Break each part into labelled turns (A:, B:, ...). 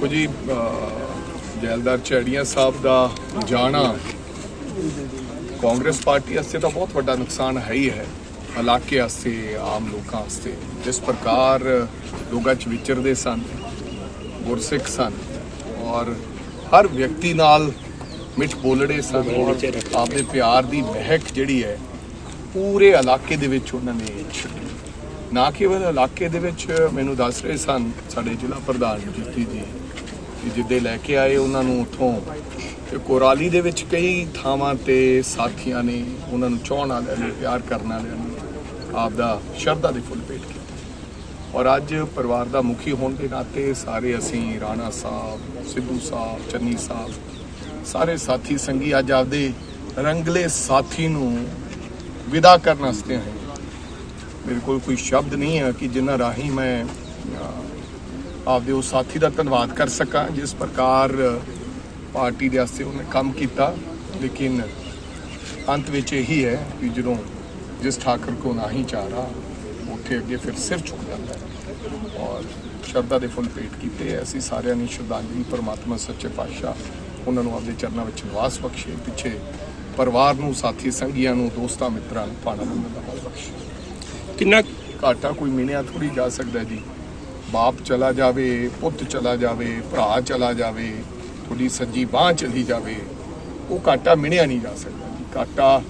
A: ਦੇਖੋ ਜੀ ਜੈਲਦਾਰ ਚੈੜੀਆਂ ਸਾਹਿਬ ਦਾ ਜਾਣਾ ਕਾਂਗਰਸ ਪਾਰਟੀ ਵਾਸਤੇ ਤਾਂ ਬਹੁਤ ਵੱਡਾ ਨੁਕਸਾਨ ਹੈ ਹੀ ਹੈ ਇਲਾਕੇ ਵਾਸਤੇ ਆਮ ਲੋਕਾਂ ਵਾਸਤੇ। ਜਿਸ ਪ੍ਰਕਾਰ ਲੋਕਾਂ ਚ ਵਿਚਰਦੇ ਸਨ ਗੁਰਸਿੱਖ ਸਨ ਔਰ ਹਰ ਵਿਅਕਤੀ ਨਾਲ ਮਿੱਠ ਬੋਲੜੇ ਸਨ ਔਰ ਆਪਦੇ ਪਿਆਰ ਦੀ ਮਹਿਕ ਜਿਹੜੀ ਹੈ ਪੂਰੇ ਇਲਾਕੇ ਦੇ ਵਿੱਚ ਉਹਨਾਂ ਨੇ ਛੱਡੀ। ਨਾ ਕੇਵਲ ਇਲਾਕੇ ਦੇ ਵਿੱਚ ਮੈਨੂੰ ਦੱਸ ਰਹੇ ਸਨ ਸਾਡੇ ਜ਼ਿਲ੍ਹਾ ਪ੍ਰਧਾਨ ਜੀਤੀ ਜੀ ਜਿੱਦੇ ਲੈ ਕੇ ਆਏ ਉਹਨਾਂ ਨੂੰ ਉੱਥੋਂ। ਤੇ ਕੋਰਾਲੀ ਦੇ ਵਿੱਚ ਕਈ ਥਾਵਾਂ ਤੇ ਸਾਥੀਆਂ ਨੇ ਉਹਨਾਂ ਨੂੰ ਚਾਹਣ ਵਾਲਿਆਂ ਨੇ, ਪਿਆਰ ਕਰਨ ਵਾਲਿਆਂ ਨੇ ਆਪਦਾ ਸ਼ਰਧਾ ਦੇ ਫੁੱਲ ਭੇਟ ਕੀਤੇ। ਔਰ ਅੱਜ ਪਰਿਵਾਰ ਦਾ ਮੁਖੀ ਹੋਣ ਦੇ ਨਾਤੇ ਸਾਰੇ ਅਸੀਂ ਰਾਣਾ ਸਾਹਿਬ, ਸਿੱਧੂ ਸਾਹਿਬ, ਚੰਨੀ ਸਾਹਿਬ, ਸਾਰੇ ਸਾਥੀ ਸੰਗੀ ਅੱਜ ਆਪਦੇ ਰੰਗਲੇ ਸਾਥੀ ਨੂੰ ਵਿਦਾ ਕਰਨ ਵਾਸਤੇ ਆਏ। ਮੇਰੇ ਕੋਲ ਕੋਈ ਸ਼ਬਦ ਨਹੀਂ ਹੈ ਕਿ ਜਿਨ੍ਹਾਂ ਰਾਹੀਂ ਮੈਂ ਆਪਦੇ ਉਸ ਸਾਥੀ ਦਾ ਧੰਨਵਾਦ ਕਰ ਸਕਾਂ ਜਿਸ ਪ੍ਰਕਾਰ ਪਾਰਟੀ ਦੇ ਵਾਸਤੇ ਉਹਨੇ ਕੰਮ ਕੀਤਾ। ਲੇਕਿਨ ਅੰਤ ਵਿੱਚ ਇਹੀ ਹੈ ਕਿ ਜਦੋਂ ਜਿਸ ਠਾਕਰ ਕੋ ਨਹੀਂ ਚਾਰਾ ਉੱਥੇ ਅੱਗੇ ਫਿਰ ਸਿਰ ਝੁਕ ਜਾਂਦਾ ਹੈ। ਔਰ ਸ਼ਰਧਾ ਦੇ ਫੁੱਲ ਭੇਟ ਕੀਤੇ ਹੈ। ਅਸੀਂ ਸਾਰਿਆਂ ਨੇ ਸ਼ਰਧਾਂਜਲੀ ਪਰਮਾਤਮਾ ਸੱਚੇ ਪਾਤਸ਼ਾਹ ਉਹਨਾਂ ਨੂੰ ਆਪਦੇ ਚਰਨਾਂ ਵਿੱਚ ਨਿਵਾਸ ਬਖਸ਼ੇ। ਪਿੱਛੇ ਪਰਿਵਾਰ ਨੂੰ ਸਾਥੀ ਸੰਗੀਆਂ ਨੂੰ ਦੋਸਤਾਂ ਮਿੱਤਰਾਂ ਨੂੰ ਪਾਣਾ ਨੂੰ ਬਖਸ਼ੇ।
B: ਕਿੰਨਾ
A: ਘਾਟਾ ਕੋਈ ਮਿਣਿਆ ਥੋੜੀ ਜਾ ਸਕਦਾ ਜੀ। ਬਾਪ ਚਲਾ ਜਾਵੇ, ਪੁੱਤ ਚਲਾ ਜਾਵੇ, ਭਰਾ ਚਲਾ ਜਾਵੇ, ਤੁਹਾਡੀ ਸੱਜੀ ਬਾਹ ਚਲੀ ਜਾਵੇ, ਉਹ ਘਾਟਾ ਮਿਣਿਆ ਨਹੀਂ ਜਾ ਸਕਦਾ ਘਾਟਾ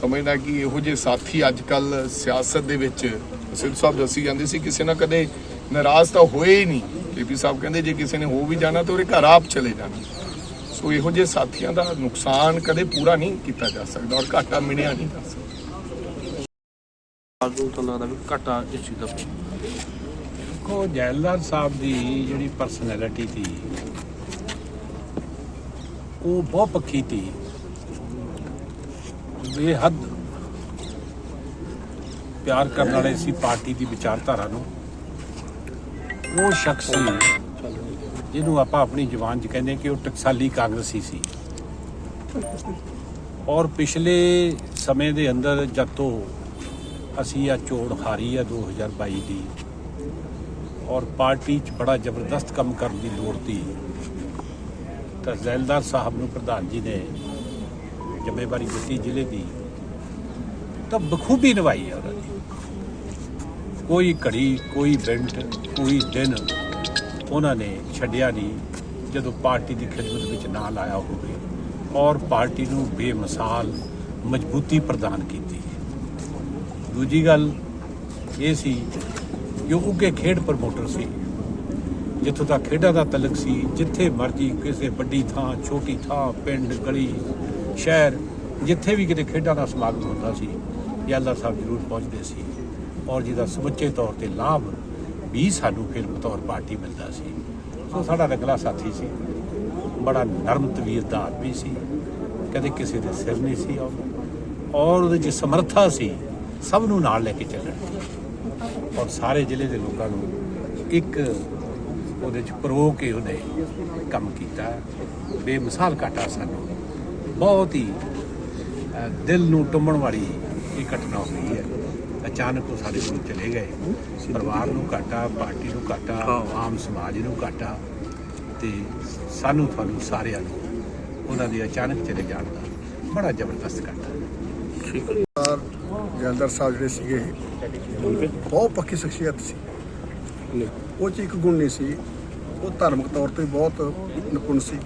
A: ਸਮਝਦਾ ਕਿ ਇਹੋ ਜਿਹੇ ਸਾਥੀ ਅੱਜ ਕੱਲ ਸਿਆਸਤ ਦੇ ਵਿੱਚ, ਸਿੱਧ ਸਾਹਿਬ ਦੱਸੀ ਜਾਂਦੇ ਸੀ, ਕਿਸੇ ਨਾਲ ਕਦੇ ਨਾਰਾਜ਼ ਤਾਂ ਹੋਏ ਹੀ ਨਹੀਂ। ਕੇਪੀ ਸਾਹਿਬ ਕਹਿੰਦੇ, ਜੇ ਕਿਸੇ ਨੇ ਹੋ ਵੀ ਜਾਣਾ ਤਾਂ ਉਹਦੇ ਘਰ ਆਪ ਚਲੇ ਜਾਣਾ। ਸੋ ਇਹੋ ਜਿਹੇ ਸਾਥੀਆਂ ਦਾ ਨੁਕਸਾਨ ਕਦੇ ਪੂਰਾ ਨਹੀਂ ਕੀਤਾ ਜਾ ਸਕਦਾ ਔਰ ਘਾਟਾ ਮਿਣਿਆ ਨਹੀਂ ਜਾ ਸਕਦਾ।
B: ਆਗੂ ਤੋਂ ਲੱਗਦਾ ਵੀ ਘਾਟਾ ਇਸ ਚੀਜ਼ ਦਾ
C: ਕੋ ਜੈਲਦਾਰ ਸਾਹਿਬ ਦੀ ਜਿਹੜੀ ਪਰਸਨੈਲਿਟੀ ਸੀ, ਉਹ ਬਹੁਤ ਪੱਕੀ ਸੀ। ਬੇਹੱਦ ਪਿਆਰ ਕਰਨ ਵਾਲੇ ਸੀ ਪਾਰਟੀ ਦੀ ਵਿਚਾਰਧਾਰਾ ਨੂੰ। ਉਹ ਸ਼ਖਸ ਸੀ ਜਿਹਨੂੰ ਆਪਾਂ ਆਪਣੀ ਜ਼ੁਬਾਨ 'ਚ ਕਹਿੰਦੇ ਕਿ ਉਹ ਟਕਸਾਲੀ ਕਾਂਗਰਸੀ ਸੀ। ਔਰ ਪਿਛਲੇ ਸਮੇਂ ਦੇ ਅੰਦਰ, ਜਦ ਤੋਂ ਅਸੀਂ ਆ ਚੋਣ ਹਾਰੀ ਆ 2022 ਦੀ ਔਰ ਪਾਰਟੀ 'ਚ ਬੜਾ ਜ਼ਬਰਦਸਤ ਕੰਮ ਕਰਨ ਦੀ ਲੋੜ ਸੀ। ਤਾਂ ਜ਼ੈਲਦਾਰ ਸਾਹਿਬ ਨੂੰ ਪ੍ਰਧਾਨ ਜੀ ਨੇ ਜ਼ਿੰਮੇਵਾਰੀ ਦਿੱਤੀ ਜ਼ਿਲ੍ਹੇ ਦੀ। ਤਾਂ ਬਖੂਬੀ ਨਿਭਾਈ ਹੈ ਉਹਨਾਂ ਦੀ। ਕੋਈ ਘੜੀ, ਕੋਈ ਮਿੰਟ, ਕੋਈ ਦਿਨ ਉਹਨਾਂ ਨੇ ਛੱਡਿਆ ਨਹੀਂ, ਜਦੋਂ ਪਾਰਟੀ ਦੀ ਖਿਦਮਤ ਵਿੱਚ ਨਾ ਲਾਇਆ ਹੋਵੇ ਔਰ ਪਾਰਟੀ ਨੂੰ ਬੇਮਿਸਾਲ ਮਜ਼ਬੂਤੀ ਪ੍ਰਦਾਨ ਕੀਤੀ। ਦੂਜੀ ਗੱਲ ਇਹ ਸੀ ਜੋ ਉਹ ਉੱਘੇ ਖੇਡ ਪ੍ਰਮੋਟਰ ਸੀ। ਜਿੱਥੋਂ ਤੱਕ ਖੇਡਾਂ ਦਾ ਤਲਕ ਸੀ, ਜਿੱਥੇ ਮਰਜ਼ੀ ਕਿਸੇ ਵੱਡੀ ਥਾਂ, ਛੋਟੀ ਥਾਂ, ਪਿੰਡ, ਗਲੀ, ਸ਼ਹਿਰ, ਜਿੱਥੇ ਵੀ ਕਿਤੇ ਖੇਡਾਂ ਦਾ ਸਮਾਗਮ ਹੁੰਦਾ ਸੀ ਯਾਲਾ ਸਾਹਿਬ ਜ਼ਰੂਰ ਪਹੁੰਚਦੇ ਸੀ। ਔਰ ਜਿਹਦਾ ਸਮੁੱਚੇ ਤੌਰ ਤੇ ਲਾਭ ਵੀ ਸਾਨੂੰ ਫਿਰ ਬਤੌਰ ਪਾਰਟੀ ਮਿਲਦਾ ਸੀ। ਸੋ ਸਾਡਾ ਰੰਗਲਾ ਸਾਥੀ ਸੀ। ਬੜਾ ਨਰਮ ਤਵੀਰ ਦਾ ਆਦਮੀ ਸੀ। ਕਦੇ ਕਿਸੇ ਦੇ ਸਿਰ ਨਹੀਂ ਸੀ ਆਉਂਦਾ। ਔਰ ਉਹਦੇ 'ਚ ਸਮਰੱਥਾ ਸੀ। ਸਭ ਨੂੰ ਨਾਲ ਲੈ ਕੇ ਚੱਲਣ। ਦੀ ਔਰ ਸਾਰੇ ਜ਼ਿਲ੍ਹੇ ਦੇ ਲੋਕਾਂ ਨੂੰ ਇੱਕ ਉਹਦੇ 'ਚ ਪਰੋ ਕੇ ਉਹਨੇ ਕੰਮ ਕੀਤਾ। ਬੇਮਿਸਾਲ ਘਾਟਾ ਸਾਨੂੰ। ਬਹੁਤ ਹੀ ਦਿਲ ਨੂੰ ਟੁੰਬਣ ਵਾਲੀ ਇਹ ਘਟਨਾ ਹੋਈ ਹੈ। ਅਚਾਨਕ ਉਹ ਸਾਡੇ ਕੋਲ ਚਲੇ ਗਏ। ਪਰਿਵਾਰ ਨੂੰ ਘਾਟਾ, ਪਾਰਟੀ ਨੂੰ ਘਾਟਾ, ਆਮ ਸਮਾਜ ਨੂੰ ਘਾਟਾ ਤੇ ਸਾਨੂੰ ਤੁਹਾਨੂੰ ਸਾਰਿਆਂ ਨੂੰ ਉਹਨਾਂ ਦੇ ਅਚਾਨਕ ਚਲੇ ਜਾਣ ਦਾ ਬੜਾ ਜ਼ਬਰਦਸਤ ਘਾਟਾ।
D: ਸਰਦਾਰ ਜੈਲਦਾਰ ਸਾਹਿਬ ਜਿਹੜੇ ਸੀਗੇ ਬਹੁਤ ਪੱਕੀ ਸ਼ਖਸੀਅਤ ਸੀ। ਉਹ ਚ ਇੱਕ ਗੁਣ ਨਹੀਂ ਸੀ। ਉਹ ਧਾਰਮਿਕ ਤੌਰ ਤੇ ਬਹੁਤ ਨਿਪੁੰਨ ਸੀ।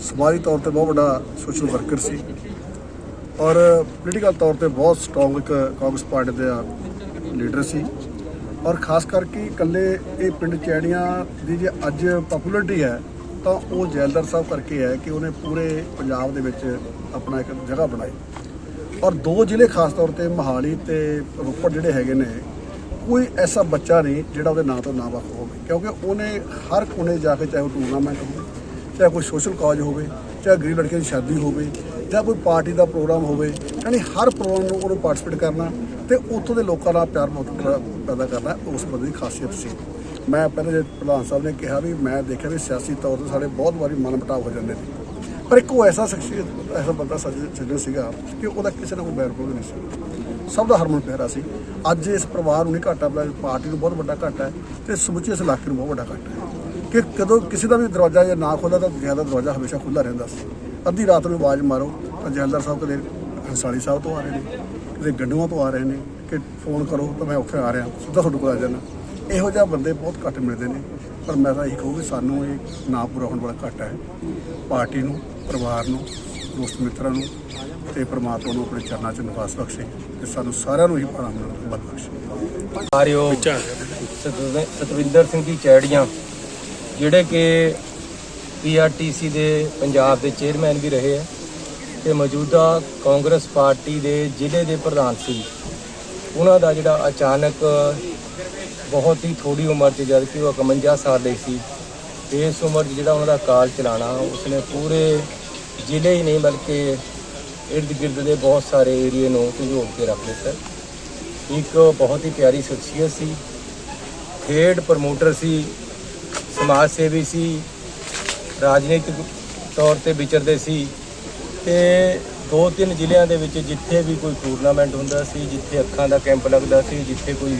D: ਸਮਾਜੀ ਤੌਰ ਤੇ ਬਹੁਤ ਵੱਡਾ ਸੋਸ਼ਲ ਵਰਕਰ ਸੀ। ਔਰ ਪੋਲੀਟੀਕਲ ਤੌਰ ਤੇ ਬਹੁਤ ਸਟਰੋਂਗ ਇੱਕ ਕਾਂਗਰਸ ਪਾਰਟੀ ਦਾ ਲੀਡਰ ਸੀ। ਔਰ ਖਾਸ ਕਰਕੇ ਇਕੱਲੇ ਇਹ ਪਿੰਡ ਚੈੜੀਆਂ ਦੀ ਜੇ ਅੱਜ ਪਪੂਲਰਿਟੀ ਹੈ ਤਾਂ ਉਹ ਜੈਲਦਾਰ ਸਾਹਿਬ ਕਰਕੇ ਹੈ ਕਿ ਉਹਨੇ ਪੂਰੇ ਪੰਜਾਬ ਦੇ ਵਿੱਚ ਆਪਣਾ ਇੱਕ ਜਗ੍ਹਾ ਬਣਾਈ। ਔਰ ਦੋ ਜ਼ਿਲ੍ਹੇ ਖਾਸ ਤੌਰ ਤੇ ਮੋਹਾਲੀ ਤੇ ਰੋਪੜ ਜਿਹੜੇ ਹੈਗੇ ਨੇ, ਕੋਈ ਐਸਾ ਬੱਚਾ ਨਹੀਂ ਜਿਹੜਾ ਉਹਦੇ ਨਾਂ ਤੋਂ ਨਾ ਵਾਕਫ ਹੋਵੇ। ਕਿਉਂਕਿ ਉਹਨੇ ਹਰ ਕੋਨੇ ਜਾ ਕੇ ਚਾਹੇ ਉਹ ਟੂਰਨਾਮੈਂਟ ਹੋਵੇ, ਚਾਹੇ ਕੋਈ ਸੋਸ਼ਲ ਕਾਜ਼ ਹੋਵੇ, ਚਾਹੇ ਗਰੀਬ ਲੜਕੀਆਂ ਦੀ ਸ਼ਾਦੀ ਹੋਵੇ, ਜਾਂ ਕੋਈ ਪਾਰਟੀ ਦਾ ਪ੍ਰੋਗਰਾਮ ਹੋਵੇ, ਯਾਨੀ ਹਰ ਪ੍ਰੋਗਰਾਮ ਨੂੰ ਉਹਨੂੰ ਪਾਰਟਿਸਿਪੇਟ ਕਰਨਾ ਤੇ ਉੱਥੋਂ ਦੇ ਲੋਕਾਂ ਦਾ ਪਿਆਰ ਮੁਹੱਬਤ ਪੈਦਾ ਕਰਨਾ ਉਸ ਬੰਦੇ ਦੀ ਖਾਸੀਅਤ ਸੀ। ਮੈਂ ਪਹਿਲੇ ਪ੍ਰਧਾਨ ਸਾਹਿਬ ਨੇ ਕਿਹਾ ਵੀ ਮੈਂ ਦੇਖਿਆ ਵੀ ਸਿਆਸੀ ਤੌਰ ਤੇ ਸਾਡੇ ਬਹੁਤ ਵਾਰੀ ਮਨ ਮੁਟਾਵ ਹੋ ਜਾਂਦੇ ਨੇ। ਪਰ ਇੱਕ ਉਹ ਐਸਾ ਸ਼ਖਸੀਅਤ ਐਸਾ ਬੰਦਾ ਸੱਜਣ ਸੱਜਣ ਸੀਗਾ ਕਿ ਉਹਦਾ ਕਿਸੇ ਨਾਲ ਕੋਈ ਬੈਰ ਵਿਰੋਧ ਨਹੀਂ ਸੀ। ਸਭ ਦਾ ਹਰਮਨ ਪਿਆਰਾ ਸੀ। ਅੱਜ ਇਸ ਪਰਿਵਾਰ ਨੂੰ ਨਹੀਂ ਘਾਟਾ ਪਿਆ, ਪਾਰਟੀ ਨੂੰ ਬਹੁਤ ਵੱਡਾ ਘਾਟਾ ਹੈ ਤੇ ਸਮੁੱਚੇ ਇਸ ਇਲਾਕੇ ਨੂੰ ਬਹੁਤ ਵੱਡਾ ਘਾਟਾ ਹੈ। ਕਿ ਕਦੋਂ ਕਿਸੇ ਦਾ ਵੀ ਦਰਵਾਜ਼ਾ ਜਾਂ ਨਾ ਖੋਲ੍ਹਾ ਤਾਂ ਜ਼ਿਆਦਾ ਦਰਵਾਜ਼ਾ ਹਮੇਸ਼ਾ ਖੁੱਲ੍ਹਾ ਰਹਿੰਦਾ ਸੀ। ਅੱਧੀ ਰਾਤ ਨੂੰ ਆਵਾਜ਼ ਮਾਰੋ, ਤਾਂ ਜੈਲਦਾਰ ਸਾਹਿਬ ਕਦੇ ਹੰਸਾਲੀ ਸਾਹਿਬ ਤੋਂ ਆ ਰਹੇ ਨੇ, ਕਦੇ ਗੰਡੂਆਂ ਤੋਂ ਆ ਰਹੇ ਨੇ, ਕਿ ਫੋਨ ਕਰੋ ਤਾਂ ਮੈਂ ਉੱਥੇ ਆ ਰਿਹਾ, ਸਿੱਧਾ ਤੁਹਾਡੇ ਕੋਲ ਆ ਜਾਣਾ ਇਹੋ ਜਿਹਾ ਬੰਦੇ ਬਹੁਤ ਘੱਟ ਮਿਲਦੇ ਨੇ। ਪਰ ਮੈਂ ਤਾਂ ਇਹ ਕਹੂੰ ਸਾਨੂੰ ਇਹ ਨਾ ਪੂਰਾ ਹੋਣ ਵਾਲਾ ਘੱਟ ਹੈ। ਪਾਰਟੀ ਨੂੰ ਪਰਿਵਾਰ ਨੂੰ, ਦੋਸਤ ਮਿੱਤਰਾਂ ਨੂੰ ਤੇ ਪ੍ਰਮਾਤਮਾ ਨੂੰ ਆਪਣੇ ਚਰਨਾਂ 'ਚ ਨਿਵਾਸ ਬਖਸ਼ੇ ਤੇ ਸਾਨੂੰ ਸਾਰਿਆਂ ਨੂੰ ਹੀ ਆਰਾਮ ਨਾਲ ਬਖਸ਼ੇ।
E: ਆਰਿਓ, ਸਤਵਿੰਦਰ ਸਿੰਘ ਜੀ ਚੈੜੀਆਂ, ਜਿਹੜੇ ਕਿ ਪੀਆਰਟੀਸੀ ਦੇ ਪੰਜਾਬ ਦੇ ਚੇਅਰਮੈਨ ਵੀ ਰਹੇ ਆ ਤੇ ਮੌਜੂਦਾ ਕਾਂਗਰਸ ਪਾਰਟੀ ਦੇ ਜ਼ਿਲ੍ਹੇ ਦੇ ਪ੍ਰਧਾਨ ਸੀ। ਉਹਨਾਂ ਦਾ ਜਿਹੜਾ ਅਚਾਨਕ ਬਹੁਤ ਹੀ ਥੋੜੀ ਉਮਰ 'ਚ ਜਦ ਕਿ ਉਹ 51 ਸਾਲ ਦੇ ਸੀ, ਇਸ ਉਮਰ 'ਚ ਜਿਹੜਾ ਉਹਨਾਂ ਦਾ ਕਾਲ ਚਲਾਣਾ, ਉਸਨੇ ਪੂਰੇ ਜ਼ਿਲ੍ਹੇ ਹੀ ਨਹੀਂ, ਬਲਕਿ ਇਰਦ ਗਿਰਦ ਦੇ ਬਹੁਤ ਸਾਰੇ ਏਰੀਏ ਨੂੰ ਝੰਜੋੜ ਕੇ ਰੱਖ ਦਿੱਤਾ। ਇੱਕ ਬਹੁਤ ਹੀ ਪਿਆਰੀ ਸ਼ਖਸੀਅਤ ਸੀ, ਖੇਡ ਪ੍ਰਮੋਟਰ ਸੀ, ਸਮਾਜ ਸੇਵੀ ਸੀ, ਰਾਜਨੀਤਿਕ ਤੌਰ ਤੇ ਵਿਚਰਦੇ ਸੀ ਤੇ ਦੋ ਤਿੰਨ ਜ਼ਿਲ੍ਹਿਆਂ ਦੇ ਵਿੱਚ ਜਿੱਥੇ ਵੀ ਕੋਈ ਟੂਰਨਾਮੈਂਟ ਹੁੰਦਾ ਸੀ, ਜਿੱਥੇ ਅੱਖਾਂ ਦਾ ਕੈਂਪ ਲੱਗਦਾ ਸੀ, ਜਿੱਥੇ ਕੋਈ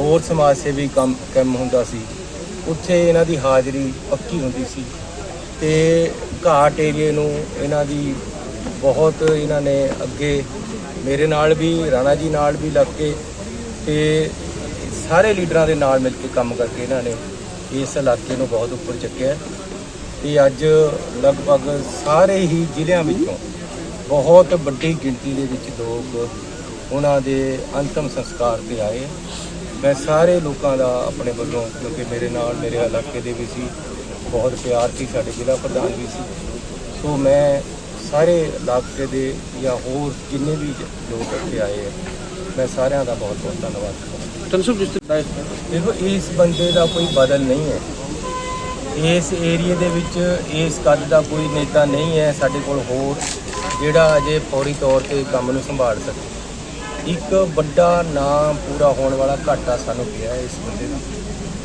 E: ਹੋਰ ਸਮਾਜ ਸੇਵੀ ਕੰਮ ਕੰਮ ਹੁੰਦਾ ਸੀ, ਉੱਥੇ ਇਹਨਾਂ ਦੀ ਹਾਜ਼ਰੀ ਪੱਕੀ ਹੁੰਦੀ ਸੀ। ਤੇ ਘਾਟ ਏਰੀਏ ਨੂੰ ਇਹਨਾਂ ਦੀ ਬਹੁਤ ਇਹਨਾਂ ਨੇ ਅੱਗੇ ਮੇਰੇ ਨਾਲ ਵੀ, ਰਾਣਾ ਜੀ ਨਾਲ ਵੀ ਲੱਗ ਕੇ ਤੇ ਸਾਰੇ ਲੀਡਰਾਂ ਦੇ ਨਾਲ ਮਿਲ ਕੇ ਕੰਮ ਕਰਕੇ ਇਹਨਾਂ ਨੇ ਇਸ ਇਲਾਕੇ ਨੂੰ ਬਹੁਤ ਉੱਪਰ ਚੱਕਿਆ ਤੇ ਅੱਜ ਲਗਭਗ ਸਾਰੇ ਹੀ ਜ਼ਿਲ੍ਹਿਆਂ ਵਿੱਚੋਂ ਬਹੁਤ ਵੱਡੀ ਗਿਣਤੀ ਦੇ ਵਿੱਚ ਲੋਕ ਉਹਨਾਂ ਦੇ ਅੰਤਮ ਸੰਸਕਾਰ ਤੇ ਆਏ ਮੈਂ ਸਾਰੇ ਲੋਕਾਂ ਦਾ ਆਪਣੇ ਵੱਲੋਂ, ਕਿਉਂਕਿ ਮੇਰੇ ਨਾਲ ਮੇਰੇ ਇਲਾਕੇ ਦੇ ਵੀ ਸੀ ਬਹੁਤ ਪਿਆਰ ਸੀ ਸਾਡੇ ਜ਼ਿਲ੍ਹਾ ਪ੍ਰਧਾਨ ਵੀ ਸੀ। ਸੋ ਮੈਂ ਸਾਰੇ ਇਲਾਕੇ ਦੇ ਜਾਂ ਹੋਰ ਜਿੰਨੇ ਵੀ ਲੋਕ ਇੱਥੇ ਆਏ ਆ ਮੈਂ ਸਾਰਿਆਂ ਦਾ ਬਹੁਤ ਬਹੁਤ ਧੰਨਵਾਦ ਕਰਦਾ।
B: ਤਨਸਬ ਜਿਸ
E: ਦੇਖੋ ਇਸ ਬੰਦੇ ਦਾ ਕੋਈ ਬਦਲ ਨਹੀਂ ਹੈ। ਇਸ ਏਰੀਏ ਦੇ ਵਿੱਚ ਇਸ ਕੱਦ ਦਾ ਕੋਈ ਨੇਤਾ ਨਹੀਂ ਹੈ ਸਾਡੇ ਕੋਲ ਹੋਰ ਜਿਹੜਾ ਅਜੇ ਫੌਰੀ ਤੌਰ ਤੇ ਕੰਮ ਨੂੰ ਸੰਭਾਲ ਸਕੇ। ਇੱਕ ਵੱਡਾ ਨਾਮ ਪੂਰਾ ਹੋਣ ਵਾਲਾ ਘਾਟਾ ਸਾਨੂੰ ਪਿਆ ਇਸ ਬੰਦੇ ਦਾ।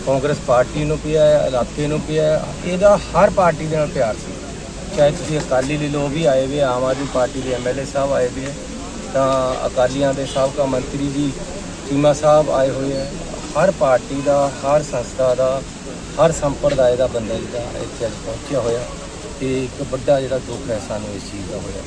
E: ਕਾਂਗਰਸ ਪਾਰਟੀ ਨੂੰ ਪਿਆ ਹੈ, ਇਲਾਕੇ ਨੂੰ ਪਿਆ ਹੈ। ਇਹਦਾ ਹਰ ਪਾਰਟੀ ਦੇ ਨਾਲ ਪਿਆਰ ਸੀ। ਚਾਹੇ ਤੁਸੀਂ ਅਕਾਲੀ ਲੈ ਲੋ ਵੀ ਆਏ ਵੀ, ਆਮ ਆਦਮੀ ਪਾਰਟੀ ਦੇ ਐਮਐਲਏ ਸਾਹਿਬ ਆਏ ਵੀ ਹੈ ਤਾਂ ਅਕਾਲੀਆਂ ਦੇ ਸਾਬਕਾ ਮੰਤਰੀ ਜੀ, ਚੀਮਾ ਸਾਹਿਬ ਆਏ ਹੋਏ ਹੈ। ਹਰ ਪਾਰਟੀ ਦਾ, ਹਰ ਸੰਸਥਾ ਦਾ, ਹਰ ਸੰਪਰਦਾਇ ਦਾ ਬੰਦਾ ਜਿਹੜਾ ਇੱਥੇ ਅੱਜ ਪਹੁੰਚਿਆ ਹੋਇਆ ਤੇ ਇੱਕ ਵੱਡਾ ਜਿਹੜਾ ਦੁੱਖ ਹੈ ਸਾਨੂੰ ਇਸ ਚੀਜ਼ ਦਾ ਹੋਇਆ।